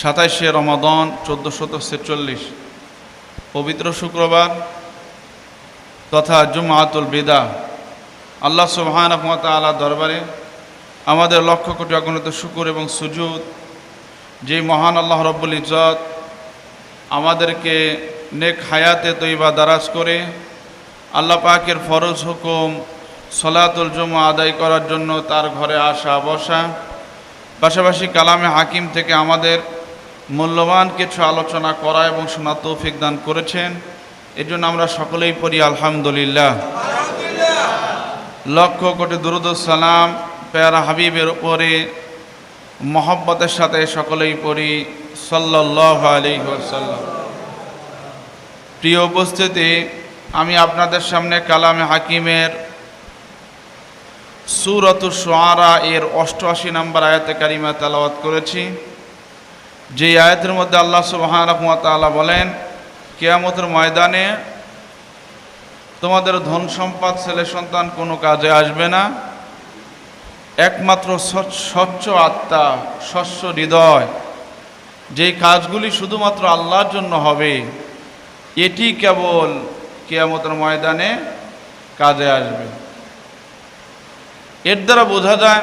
সাতাইশে রমাদন চোদ্দোশত ছেচল্লিশ। পবিত্র শুক্রবার তথা জুমাতুল বিদা। আল্লাহ সুবহান আলা দরবারে আমাদের লক্ষ কোটি অগণিত শুকুর এবং সুজুদ, যে মহান আল্লাহ রব্বুল ইজত আমাদেরকে নেক হায়াতে তৈবা দারাজ করে আল্লাহ পাকের ফরজ হুকুম সলাতুল জমা আদায় করার জন্য তার ঘরে আসা বসা পাশাপাশি কালামে হাকিম থেকে আমাদের মূল্যবান কিছু আলোচনা করা এবং শোনা তৌফিক দান করেছেন। এর জন্য আমরা সকলেই পড়ি আলহামদুলিল্লাহ। লক্ষ কোটি দুরুদ সালাম পেয়ারা হাবিবের উপরে, মহব্বতের সাথে সকলেই পড়ি সাল্লাহ আলী সাল্লাম প্রিয় উপস্থিতি, আমি আপনাদের সামনে কালামে হাকিমের সুরত সোয়ারা এর অষ্টআশি নম্বর আয়াতে কারিমা তালাওয়াত করেছি। যে আয়াতের মধ্যে আল্লাহ সুবাহ বলেন, কেয়ামতের ময়দানে তোমাদের ধন সম্পদ, ছেলে সন্তান কোনো কাজে আসবে না। একমাত্র স্বচ্ছ আত্মা, স্বচ্ছ হৃদয় যেই কাজগুলি শুধুমাত্র আল্লাহর জন্য হবে, এটি কেবল কেয়ামতের ময়দানে কাজে আসবে। এর দ্বারা বোঝা যায়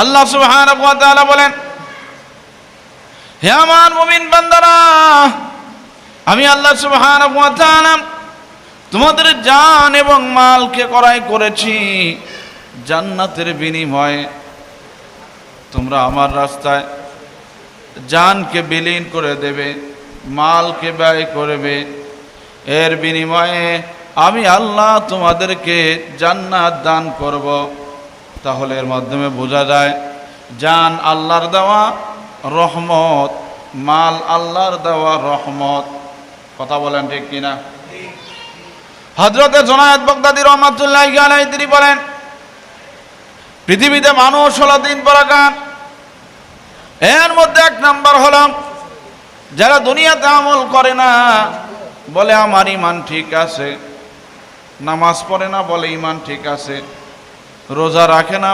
আল্লাহ সুবহানাহু বলেন, হে আমার মুমিন বান্দারা, আমি আল্লাহ সুবহানাহু তোমাদের জান এবং মালকে করাই করেছি জান্নাতের বিনিময়ে। তোমরা আমার রাস্তায় জানকে বিলীন করে দেবে, মালকে ব্যয় করবে। এর বিনিময়ে আমি আল্লাহ তোমাদেরকে জান্নাত দান করব। তাহলে এর মাধ্যমে বোঝা যায়, জান আল্লাহর দেওয়া, রহমত, মাল আল্লাহর দেওয়া, রহমত। কথা বলেন ঠিক কিনা? হজরতে জোনায়ত বগদাদি রহমাতুল্লাহ তিনি বলেন, পৃথিবীতে মানুষ হলো দিন পরাকার। এর মধ্যে এক নাম্বার হলো, যারা দুনিয়াতে আমল করে না, বলে আমার ইমান ঠিক আছে। নামাজ পড়ে না, বলে ইমান ঠিক আছে। রোজা রাখে না